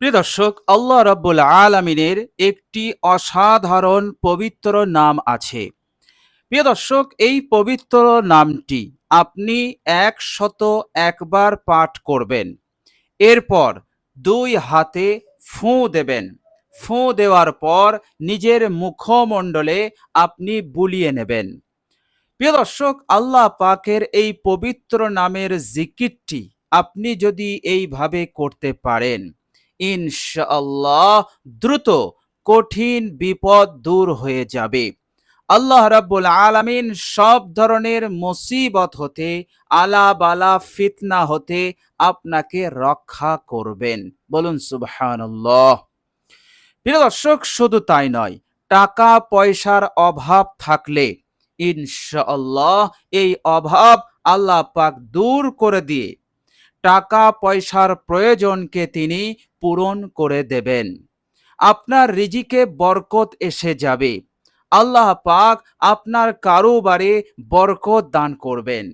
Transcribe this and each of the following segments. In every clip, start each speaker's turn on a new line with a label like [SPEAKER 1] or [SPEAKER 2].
[SPEAKER 1] প্রিয় দর্শক, আল্লাহ রাব্বুল আলামিনের একটি অসাধারণ পবিত্র নাম আছে। প্রিয় দর্শক, এই পবিত্র নামটি আপনি একশত একবার পাঠ করবেন। এরপর দুই হাতে ফুঁ দেবেন। ফুঁ দেওয়ার পর নিজের মুখমণ্ডলে আপনি বুলিয়ে নেবেন। প্রিয় দর্শক, আল্লাহ পাকের এই পবিত্র নামের জিকিরটি আপনি যদি এইভাবে করতে পারেন ইনশাআল্লাহ দ্রুত কঠিন বিপদ দূর হয়ে যাবে। আল্লাহ রাব্বুল আলামিন সব ধরনের মুসিবত হতে আলা বালা ফিতনা হতে আপনাকে রক্ষা করবেন। বলুন সুবহানাল্লাহ। প্রিয় দর্শক, শুধু তাই নয়, টাকা পয়সার অভাব থাকলে ইনশাআল্লাহ এই অভাব আল্লাহ পাক দূর করে দিয়ে টাকা পয়সার প্রয়োজনকে তিনি পূরণ করে দেবেন। আপনার রিজিকে বরকত এসে যাবে। আল্লাহ পাক আপনার কারোবারে বরকত দান করবেন।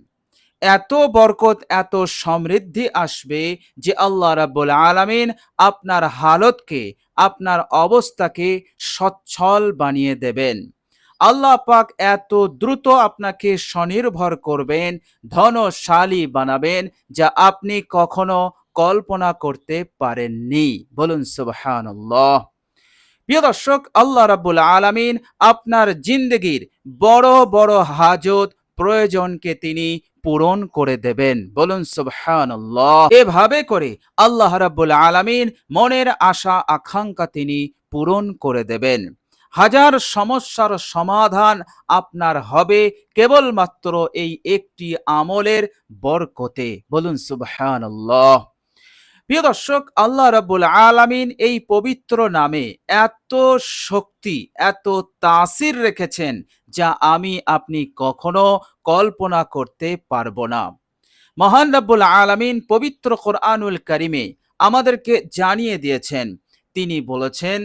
[SPEAKER 1] এত বরকত, এত সমৃদ্ধি আসবে যে আল্লাহ রাব্বুল আলামিন আপনার হালতকে, আপনার অবস্থাকে সচ্ছল বানিয়ে দেবেন। আল্লাহ পাক এত দ্রুত আপনাকে স্বনির্ভর করবেন, ধনশালী বানাবেন যা আপনি কখনো কল্পনা করতে পারেননি। বলুন সুবহানাল্লাহ। প্রিয় দর্শক, আল্লাহ রাব্বুল আলামিন আপনার জিন্দগির বড় বড় হাজত প্রয়োজনকে তিনি পূরণ করে দেবেন। বলুন সুবহানাল্লাহ। এভাবে করে আল্লাহ রাব্বুল আলামিন মনের আশা, আকাঙ্ক্ষা তিনি পূরণ করে দেবেন। হাজার সমস্যার সমাধান আপনার হবে কেবলমাত্র এই একটি আমলের বরকতে। বলুন, সুবহানাল্লাহ। প্রিয় দর্শক, আল্লাহ রাব্বুল আলামিন এই পবিত্র নামে এত শক্তি, এত তাসির রেখেছেন যা আমি, আপনি কখনো কল্পনা করতে পারব না। মহান রাব্বুল আলামিন পবিত্র কোরআনুল কারিমে আমাদেরকে জানিয়ে দিয়েছেন। তিনি বলেছেন,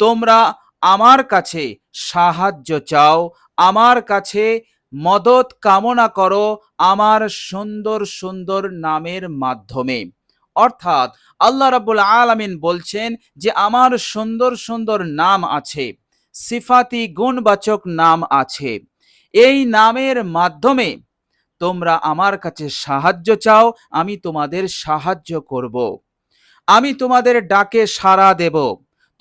[SPEAKER 1] তোমরা আমার কাছে সাহায্য চাও, আমার কাছে মদত কামনা করো আমার সুন্দর সুন্দর নামের মাধ্যমে। অর্থাৎ আল্লাহ রাব্বুল আলামিন বলছেন যে আমার সুন্দর সুন্দর নাম আছে, সিফাতি গুণবাচক নাম আছে। এই নামের মাধ্যমে তোমরা আমার কাছে সাহায্য চাও, আমি তোমাদের সাহায্য করব। আমি তোমাদের ডাকে সাড়া দেব।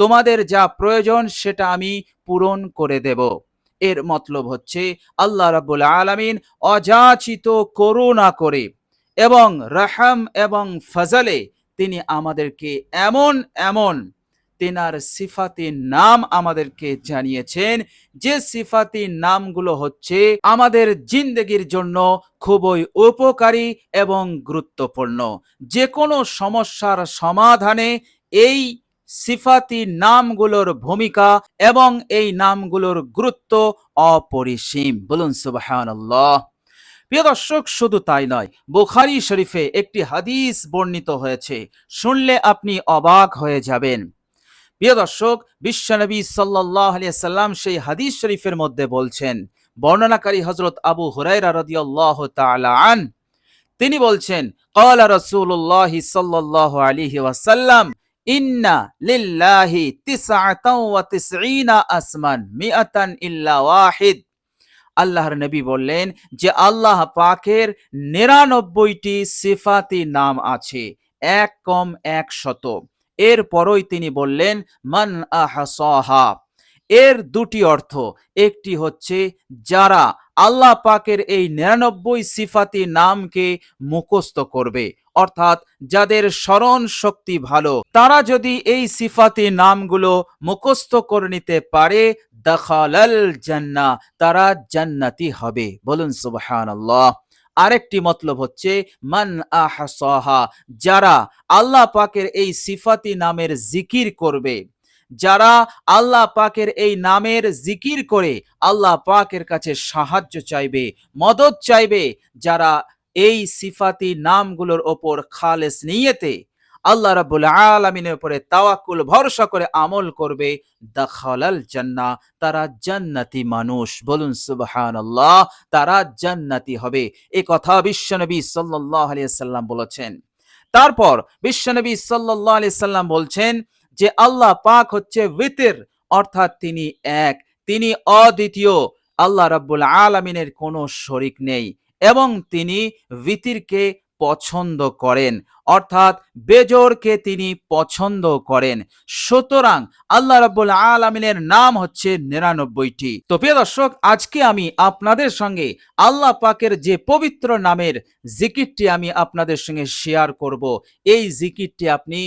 [SPEAKER 1] তোমাদের যা প্রয়োজন সেটা আমি পূরণ করে দেব। এর মতলব হচ্ছে, আল্লাহ রাব্বুল আলামিন অযাচিত করুণা করে এবং রাহাম এবং ফজলে তিনি আমাদেরকে এমন এমন তেনার সিফাতি নাম আমাদেরকে জানিয়েছেন, যে সিফাতি নামগুলো হচ্ছে আমাদের জিন্দগির জন্য খুবই উপকারী এবং গুরুত্বপূর্ণ। যে কোনো সমস্যার সমাধানে এই সিফাতি নামগুলোর ভূমিকা এবং এই নামগুলোর গুরুত্ব অপরিসীম। বলুন, সুবহানাল্লাহ। প্রিয় দর্শক, শুধু তাই নয়, বুখারি শরীফে একটি হাদিস বর্ণিত হয়েছে, শুনলে আপনি অবাক হয়ে যাবেন। প্রিয় দর্শক বিশ্বনবী সাল্লাহ সাল্লাম সেই হাদিস শরীফের মধ্যে বলছেন, বর্ণনাকারী হজরত আবু হুরাইরা রাদিয়াল্লাহ আন, তিনি বলছেন, ক্বালা রাসূলুল্লাহ সাল্লাল্লাহু আলাইহি ওয়াসাল্লাম ইন্না লিল্লাহি তিসআতাও ওয়া তিসঈনা আসমান মিআতান ইল্লা ওয়াহিদ। আল্লাহর নবী বললেন যে আল্লাহ পাকের নিরানব্বইটি সিফাতি নাম আছে, এক কম এক শত। এরপরই তিনি বললেন, মান আহসাহা। এর দুটি অর্থ, একটি হচ্ছে যারা আল্লাহ পাকের এই নিরানব্বই সিফাতি নামকে মুখস্থ করবে। অর্থাৎ যাদের স্মরণ শক্তি ভালো, তারা যদি এই সিফাতি নামগুলো মুখস্থ করে নিতে পারে, দখালাল জান্না তারা জান্নাতি হবে। বলুন সুবহানাল্লাহ। আরেকটি মতলব হচ্ছে, মান আহসাহা, যারা আল্লাহ পাকের এই সিফাতি নামের জিকির করবে যারা আল্লাহ পাকের এই নামের জিকির করে আল্লাহ পাকের কাছে সাহায্য চাইবে মদত চাইবে, যারা এই সিফাতি নামগুলোর ওপর খালেস নিয়েতে আল্লাহ রাব্বুল আলামিনের উপরে তাওয়াক্কুল, ভরসা করে আমল করবে, দাখালাল জান্না তারা জান্নাতি মানুষ। বলুন সুবহানাল্লাহ, তারা জান্নাতি হবে। এই কথা বিশ্বনবী সাল্লাল্লাহু আলাইহি সাল্লাম বলেছেন। তারপর বিশ্বনবী সাল্লাহ আলি সাল্লাম বলছেন যে আল্লাহ পাক হচ্ছে উইতির অর্থাৎ তিনি এক, তিনি অদ্বিতীয়। আল্লাহ রাব্বুল আলমিনের কোনো শরিক নেই। এবং তিনি ভিতিরকে পছন্দ করেন। অর্থাৎ বেজোরকে তিনি পছন্দ করেন। সুতরাং আল্লাহ রাব্বুল আলমিনের নাম হচ্ছে নিরানব্বইটি। তো প্রিয় দর্শক, আজকে আমি আপনাদের সঙ্গে আল্লাহ পাকের যে পবিত্র নামের জিকিরটি আমি আপনাদের সঙ্গে শেয়ার করব। এই জিকিরটি আপনি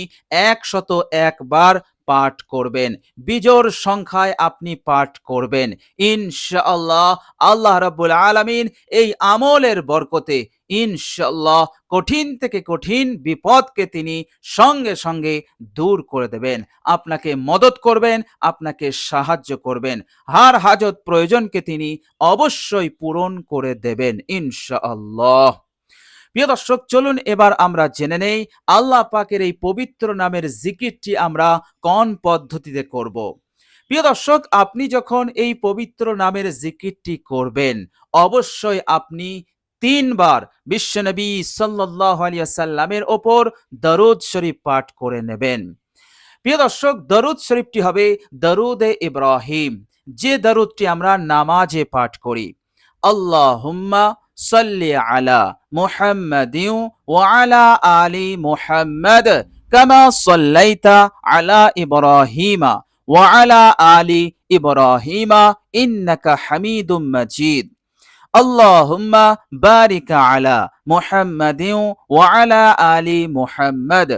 [SPEAKER 1] একশত একবার পাঠ করবেন। বিজোর সংখ্যায় আপনি পাঠ করবেন। ইনশাআল্লাহ আল্লাহ রাব্বুল আলামিন এই আমলের বরকতে ইনশাল্লাহ কঠিন থেকে কঠিন বিপদকে তিনি সঙ্গে সঙ্গে দূর করে দেবেন। আপনাকে মদত করবেন, আপনাকে সাহায্য করবেন। হার হাজত প্রয়োজনকে তিনি অবশ্যই পূরণ করে দেবেন ইনশাআল্লাহ। প্রিয় দর্শক, চলুন এবার আমরা জেনে নেই আল্লাহ পাকের এই পবিত্র নামের জিকিরটি আমরা কোন পদ্ধতিতে করব। প্রিয় দর্শক, আপনি যখন এই পবিত্র নামের জিকিরটি করবেন, অবশ্যই আপনি তিনবার বিশ্বনবী সাল্লাহ আলিয়াল্লামের ওপর দরুদ শরীফ পাঠ করে নেবেন প্রিয় দর্শক, দরুদ শরীফটি হবে দরুদে ইব্রাহিম যে দরুদটি আমরা নামাজে পাঠ করি আল্লাহ হুম্মা সাল্লি আলা মুহাম্মাদিউ ওয়া আলা আলি মুহাম্মাদ কামা সাল্লাইতা আলা ইব্রাহিমা ওয়া আলা আলি ইব্রাহিমা ইন্নাকা হামিদুম মাজিদ اللهم بارك على محمد وعلى آل محمد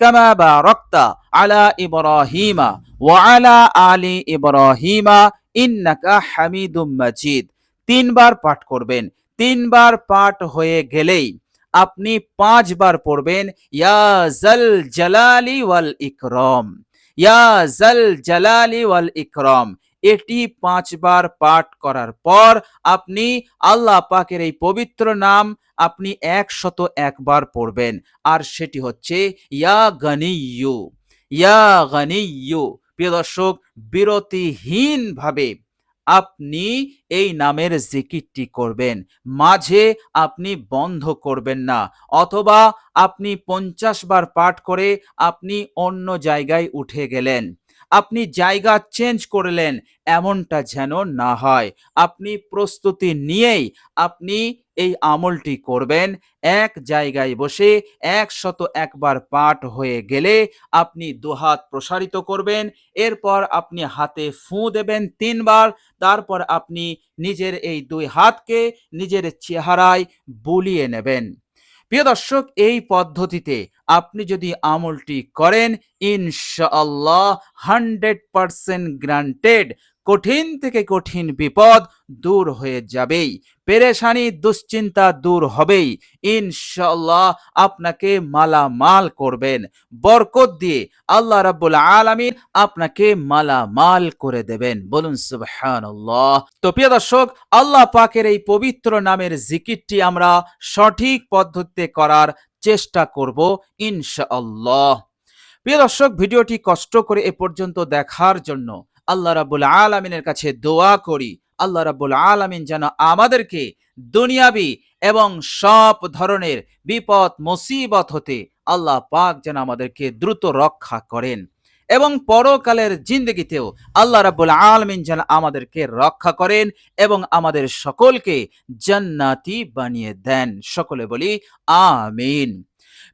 [SPEAKER 1] كما باركت على إبراهيم وعلى آل إبراهيم إنك حميد مجيد তিনবার পাঠ করবেন তিনবার পাঠ হয়ে গেলেই আপনি পাঁচবার পড়বেন, ইয়া জাল জালালি ওয়াল ইকরম, ইয়া জাল জালালি ওয়াল ইকরম। এটি পাঁচবার পাঠ করার পর আপনি আল্লাহ পাকের এই পবিত্র নাম আপনি একশত একবার পড়বেন। আর সেটি হচ্ছে, ইয়া গনিয়ু ইয়া গনিয়ু প্রিয় দর্শক বিরতিহীন ভাবে আপনি এই নামের জিকিরটি করবেন। মাঝে আপনি বন্ধ করবেন না। অথবা আপনি পঞ্চাশ বার পাঠ করে আপনি অন্য জায়গায় উঠে গেলেন। আপনি জায়গা চেঞ্জ করলেন, এমনটা যেন না হয়। আপনি প্রস্তুতি নিয়েই আপনি এই আমলটি করবেন। এক জায়গায় বসে একশত একবার পাঠ হয়ে গেলে আপনি দুহাত প্রসারিত করবেন, এরপর আপনি হাতে ফু দেবেন তিনবার, তারপর আপনি নিজের এই দুই হাতকে নিজের চেহারায় বুলিয়ে নেবেন। প্রিয় দর্শক এই পদ্ধতিতে আপনি যদি আমলটি করেন ইনশাআল্লাহ হান্ড্রেড পারসেন্ট গ্রান্টেড কঠিন থেকে কঠিন বিপদ দূর হয়ে যাবেই। পেরেশানি, দুশ্চিন্তা দূর হবেই। ইনশাল্লাহ আপনাকে মালামাল করবেন। বরকত দিয়ে আল্লাহ রাব্বুল আলামিন আপনাকে মালামাল করে দেবেন। বলুন, সুবহানাল্লাহ। তো প্রিয় দর্শক, আল্লাহ পাকের এই পবিত্র নামের জিকিরটি আমরা সঠিক পদ্ধতিতে করার চেষ্টা করব, ইনশাআল্লাহ। প্রিয় দর্শক, ভিডিওটি কষ্ট করে এ পর্যন্ত দেখার জন্য আল্লাহ রাবুল আলমিনের কাছে দোয়া করি। আল্লাহ রাবুল আলমিন যেন আমাদেরকে দুনিয়াবি এবং সব ধরনের বিপদ, মুসিবত হতে আল্লাহ পাক যেন আমাদেরকে দ্রুত রক্ষা করেন। এবং পরকালের জিন্দগিতেও আল্লাহ রাবুল আলমিন যেন আমাদেরকে রক্ষা করেন এবং আমাদের সকলকে জান্নাতি বানিয়ে দেন। সকলে বলি, আমিন।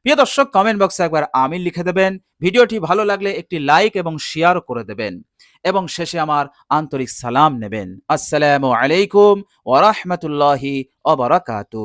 [SPEAKER 1] প্রিয় দর্শক কমেন্ট বক্সে একবার আমিন লিখে দেবেন। ভিডিওটি ভালো লাগলে একটি লাইক এবং শেয়ার করে দেবেন। এবং শেষে আমার আন্তরিক সালাম নেবেন। আসসালামু আলাইকুম ওরহমতুল্লাহি অবরাকাতু